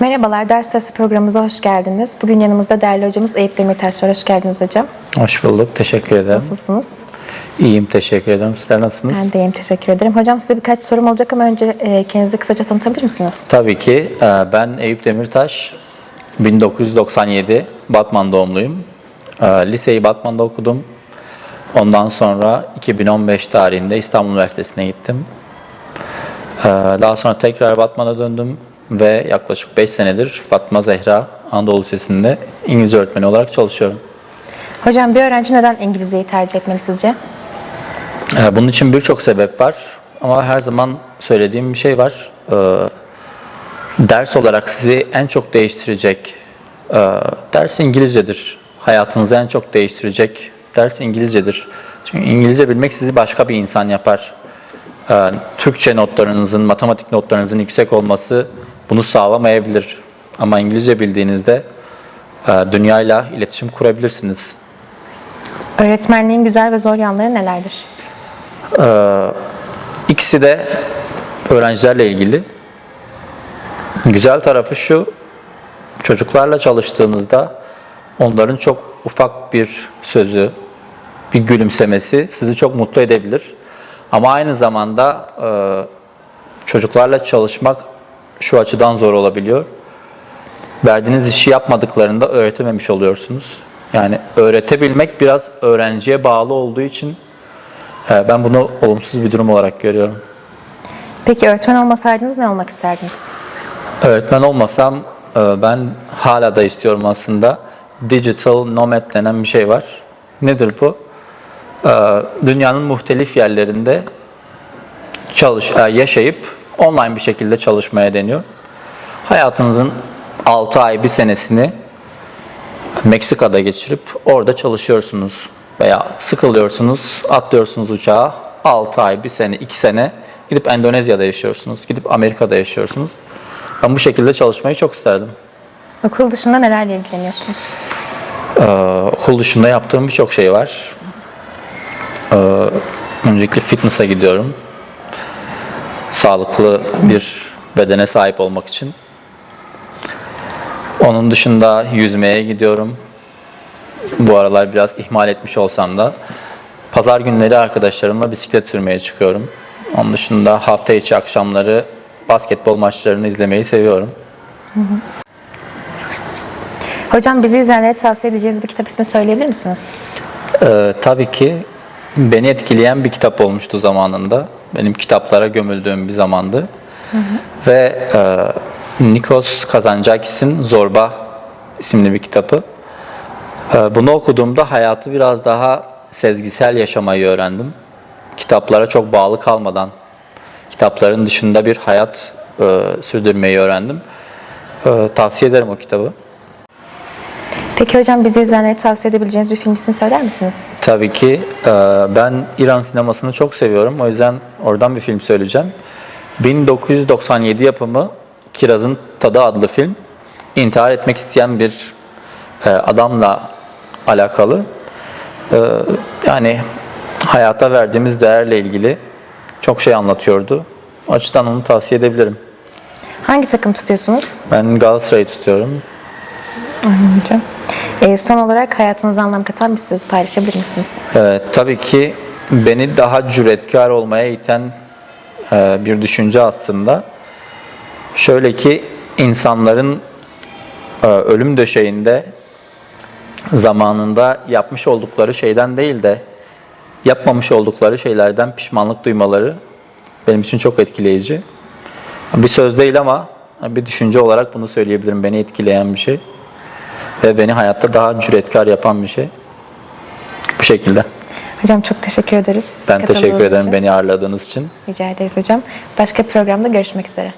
Merhabalar, ders sırası programımıza hoş geldiniz. Bugün yanımızda değerli hocamız Eyüp Demirtaş var. Hoş geldiniz hocam. Hoş bulduk. Teşekkür ederim. Nasılsınız? İyiyim. Teşekkür ederim. Sizler nasılsınız? Ben de iyiyim, teşekkür ederim. Hocam size birkaç sorum olacak ama önce e, kendinizi kısaca tanıtabilir misiniz? Tabii ki. e, Ben Eyüp Demirtaş. 1997 Batman doğumluyum. E, Liseyi Batman'da okudum. Ondan sonra 2015 tarihinde İstanbul Üniversitesi'ne gittim. Daha sonra tekrar Batman'a döndüm ve yaklaşık 5 senedir Fatma Zehra Anadolu Lisesi'nde İngilizce öğretmeni olarak çalışıyorum. Hocam bir öğrenci neden İngilizceyi tercih etmeli sizce? Ee, Bunun için birçok sebep var ama her zaman söylediğim bir şey var. Ee, Ders olarak sizi en çok değiştirecek e, ders İngilizcedir. Hayatınızı en çok değiştirecek ders İngilizcedir. Çünkü İngilizce bilmek sizi başka bir insan yapar. Ee, Türkçe notlarınızın, matematik notlarınızın yüksek olması bunu sağlamayabilir. Ama İngilizce bildiğinizde e, dünyayla iletişim kurabilirsiniz. Öğretmenliğin güzel ve zor yanları nelerdir? İkisi de öğrencilerle ilgili. Güzel tarafı şu, çocuklarla çalıştığınızda onların çok ufak bir sözü, bir gülümsemesi sizi çok mutlu edebilir. Ama aynı zamanda e, çocuklarla çalışmak şu açıdan zor olabiliyor. Verdiğiniz işi yapmadıklarında öğretememiş oluyorsunuz. Yani öğretebilmek biraz öğrenciye bağlı olduğu için e, ben bunu olumsuz bir durum olarak görüyorum. Peki öğretmen olmasaydınız ne olmak isterdiniz? Öğretmen olmasam e, ben hala da istiyorum aslında. Digital nomad denen bir şey var. Nedir bu? E, Dünyanın muhtelif yerlerinde çalış, yaşayıp online bir şekilde çalışmaya deniyor. Hayatınızın 6 ay, bir senesini Meksika'da geçirip orada çalışıyorsunuz veya sıkılıyorsunuz, atlıyorsunuz uçağa 6 ay, bir sene, 2 sene gidip Endonezya'da yaşıyorsunuz, gidip Amerika'da yaşıyorsunuz. Ben bu şekilde çalışmayı çok isterdim. Okul dışında nelerle ilgileniyorsunuz? Ee, okul dışında yaptığım birçok şey var. Ee, öncelikle fitness'a gidiyorum. Sağlıklı bir bedene sahip olmak için. Onun dışında yüzmeye gidiyorum. Bu aralar biraz ihmal etmiş olsam da. Pazar günleri arkadaşlarımla bisiklet sürmeye çıkıyorum. Onun dışında hafta içi akşamları basketbol maçlarını izlemeyi seviyorum. Hocam bizi izleyenlere tavsiye edeceğiniz bir kitap ismi söyleyebilir misiniz? Ee, tabii ki beni etkileyen bir kitap olmuştu zamanında. Benim kitaplara gömüldüğüm bir zamandı. Ve e, Nikos Kazantzakis'in Zorba isimli bir kitabı. E, bunu okuduğumda hayatı biraz daha sezgisel yaşamayı öğrendim. Kitaplara çok bağlı kalmadan, kitapların dışında bir hayat e, sürdürmeyi öğrendim. E, tavsiye ederim o kitabı. Peki hocam bizi izleyenlere tavsiye edebileceğiniz bir film ismini söyler misiniz? Tabii ki. e, Ben İran sinemasını çok seviyorum. O yüzden oradan bir film söyleyeceğim. 1997 yapımı Kiraz'ın Tadı adlı film. İntihar etmek isteyen bir e, adamla alakalı. E, Yani hayata verdiğimiz değerle ilgili çok şey anlatıyordu. O açıdan onu tavsiye edebilirim. Hangi takım tutuyorsunuz? Ben Galatasaray'ı tutuyorum. Hocam. Ee, son olarak hayatınıza anlam katan bir söz paylaşabilir misiniz? Ee, tabii ki beni daha cüretkar olmaya iten e, bir düşünce aslında. Şöyle ki insanların e, ölüm döşeğinde zamanında yapmış oldukları şeyden değil de yapmamış oldukları şeylerden pişmanlık duymaları benim için çok etkileyici. Bir söz değil ama bir düşünce olarak bunu söyleyebilirim. Beni etkileyen bir şey ve beni hayatta daha cüretkar yapan bir şey. Bu şekilde. Hocam çok teşekkür ederiz. Ben teşekkür ederim için. beni ağırladığınız için. Rica ederiz hocam. Başka programda görüşmek üzere.